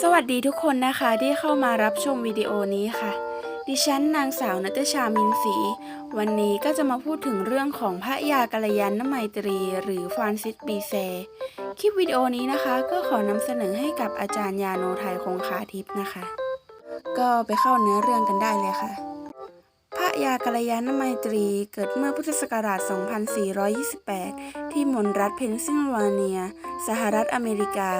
สวัสดีทุกคนนะคะที่เข้ามารับชมวิดีโอนี้ค่ะ ดิฉันนางสาวนัตชามินสีวันนี้ก็จะมาพูดถึงเรื่องของพระยากัลยาณไมตรี หรือฟรานซิสปีเซ คลิปวิดีโอนี้นะคะก็ขอนำเสนอให้กับอาจารย์ยาโนไทยคงคาทิพย์นะคะ ก็ไปเข้าเนื้อเรื่องกันได้เลยค่ะ พระยากัลยาณไมตรีเกิดเมื่อพุทธศักราช 2428 ที่มณรัฐเพนซิลเวเนีย สหรัฐอเมริกา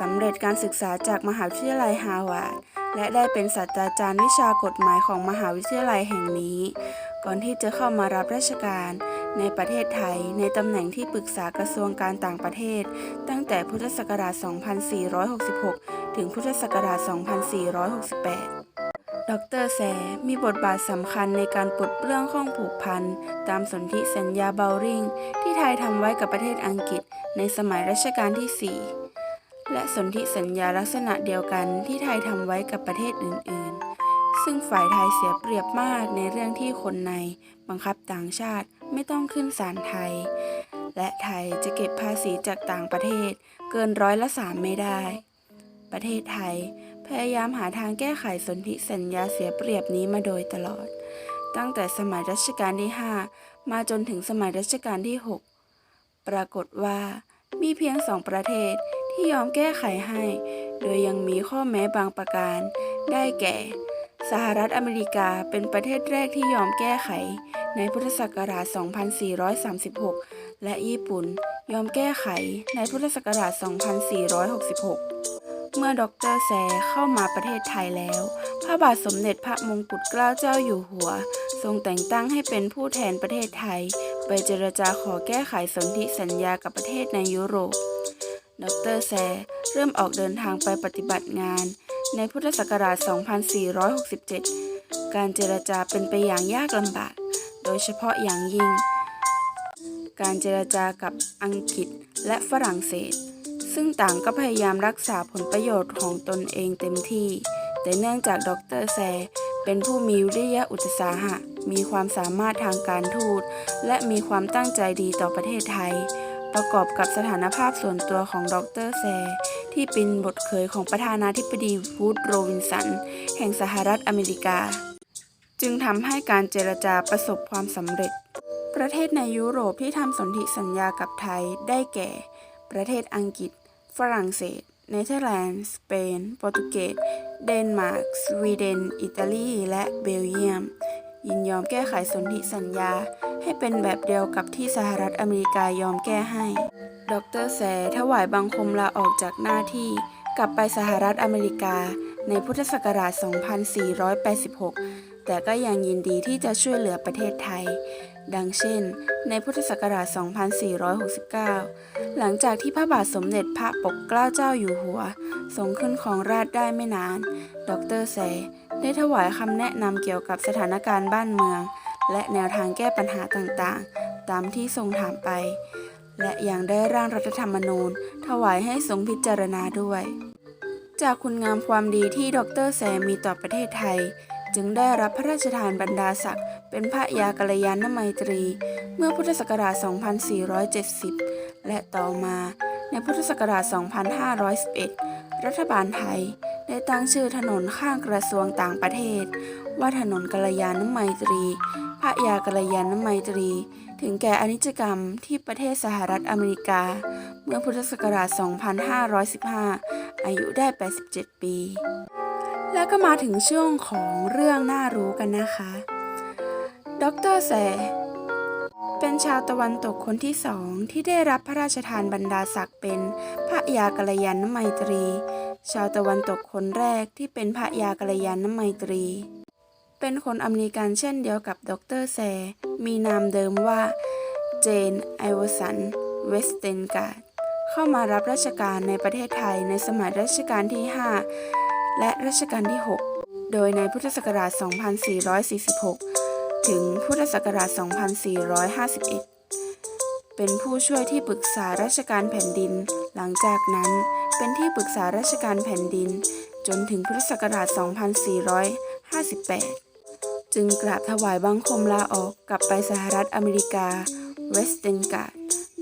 สำเร็จการศึกษาจากมหาวิทยาลัยฮาวาดและได้เป็นศาสตราจารย์วิชากฎหมายของมหาวิทยาลัยแห่งนี้ ก่อนที่จะเข้ามารับราชการในประเทศไทยในตำแหน่งที่ปรึกษากระทรวงการต่างประเทศ ตั้งแต่พุทธศักราช 2466 ถึงพุทธศักราช 2468 ดรแซมีบทบาทสำคัญในการปลดเปลื้องข้องผูกพัน ตามสนธิสัญญาเบลริงที่ไทยทำไว้กับประเทศอังกฤษ ในสมัยรัชกาลที่ 4 และสนธิสัญญาลักษณะเดียวกันที่ไทยทำไว้กับประเทศอื่นๆ ซึ่งฝ่ายไทยเสียเปรียบมากในเรื่องที่คนในบังคับต่างชาติไม่ต้องขึ้นศาลไทย และไทยจะเก็บภาษีจากต่างประเทศเกินร้อยละสามไม่ได้ ประเทศไทยพยายามหาทางแก้ไขสนธิสัญญาเสียเปรียบนี้มาโดยตลอด ตั้งแต่สมัยรัชกาลที่ 5 มาจนถึงสมัยรัชกาลที่ 6 ปรากฏว่ามีเพียงสองประเทศ ที่ยอมแก้ไขให้ โดยยังมีข้อแม้บางประการ ได้แก่ สหรัฐอเมริกาเป็นประเทศแรกที่ยอมแก้ไข ในพุทธศักราช 2436 และญี่ปุ่นยอมแก้ไขในพุทธศักราช 2466 เมื่อดรแซเข้ามาประเทศไทยแล้ว พระบาทสมเด็จพระมงกุฎเกล้าเจ้าอยู่หัว ทรงแต่งตั้งให้เป็นผู้แทนประเทศไทย ไปเจรจาขอแก้ไขสนธิสัญญากับประเทศในยุโรป ดรแซเริ่มออกเดินทางไปปฏิบัติงาน ในพุทธศักราช 2467 การเจรจาเป็นไปอย่างยากลำบาก โดยเฉพาะอย่างยิ่ง การเจรจากับอังกฤษและฝรั่งเศส ซึ่งต่างก็พยายามรักษาผลประโยชน์ของตนเองเต็มที่ แต่เนื่องจากดรแซเป็นผู้มีวิริยะอุตสาหะ มีความสามารถทางการทูต และมีความตั้งใจดีต่อประเทศไทย ประกอบกับสถานภาพส่วนตัวของดรแซ ที่เป็นบทเขยของประธานาธิบดีวูดโรวินสัน แห่งสหรัฐอเมริกา จึงทำให้การเจรจาประสบความสำเร็จ ประเทศในยุโรปที่ทำสนธิสัญญากับไทยได้แก่ ประเทศอังกฤษ ฝรั่งเศส เนเธอร์แลนด์ สเปน โปรตุเกส เดนมาร์ก สวีเดน อิตาลี และเบลเยียม ยินยอมแก้ไขสนธิสัญญา ให้เป็นแบบเดียวกับที่สหรัฐอเมริกายอมแก้ให้ ดรแซถวายบังคมลาออกจากหน้าที่ กลับไปสหรัฐอเมริกาในพุทธศักราช 2486 แต่ก็ยังยินดีที่จะช่วยเหลือประเทศไทย ดังเช่น ในพุทธศักราช 2469 หลังจากที่พระบาทสมเด็จพระปกเกล้าเจ้าอยู่หัวทรงขึ้นของราชได้ไม่นาน ดรแซ ได้ถวายคำแนะนำเกี่ยวกับสถานการณ์บ้านเมือง และแนวทางแก้ปัญหาต่างๆ ตามที่ทรงถามไป และยังได้ร่างรัฐธรรมนูญ ถวายให้ทรงพิจารณาด้วย จากคุณงามความดีที่ดรแซมมีต่อประเทศไทย จึงได้รับพระราชทานบรรดาศักดิ์เป็นพระยากัลยาณไมตรี เมื่อพุทธศักราช 2470 และต่อมาในพุทธศักราช 2511 รัฐบาลไทย ได้ตั้งชื่อถนนข้างกระทรวงต่างประเทศ ว่าถนนกัลยาณไมตรี พระยากัลยาณไมตรี ถึงแก่อนิจกรรมที่ประเทศสหรัฐอเมริกา เมื่อพุทธศักราช 2515 อายุได้ 87 ปี แล้วก็มาถึงช่วงของเรื่องน่ารู้กันนะคะ ดรแซเป็นชาวตะวันตกคนที่สองที่ได้รับพระราชทานบรรดาศักดิ์เป็นพระยากัลยาณไมตรี ชาวตะวันตกคนแรกที่เป็นพระยากัลยาณไมตรี เป็นคนอเมริกันเช่นเดียวกับดรแซ มีนามเดิมว่า เจน ไอวอสัน เวสเตนการ์ด เข้ามารับราชการในประเทศไทยในสมัยรัชกาลที่ 5 และรัชกาลที่ 6 โดยในพุทธศักราช 2446 ถึงพุทธศักราช 2451 เป็นผู้ช่วยที่ปรึกษาราชการแผ่นดิน หลังจากนั้น เป็นที่ปรึกษาราชการแผ่นดิน จนถึงพุทธศักราช 2458 จึงกราบถวายบังคมลาออกกลับไปสหรัฐอเมริกา เวสเทนการ์ด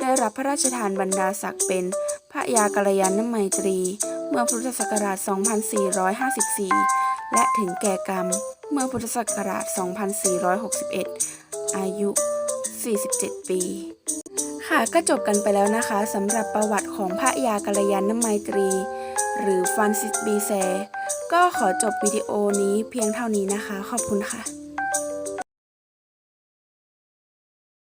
ได้รับพระราชทานบรรดาศักดิ์เป็นพระยากัลยาณไมตรี เมื่อพุทธศักราช 2454 และถึงแก่กรรมเมื่อพุทธศักราช 2461 อายุ 47 ปี ค่ะก็จบกันไปแล้วนะคะสำหรับประวัติของพระยากัลยาณไมตรี หรือฟรานซิสบีเซ ก็ขอจบวิดีโอนี้เพียงเท่านี้นะคะ ขอบคุณค่ะ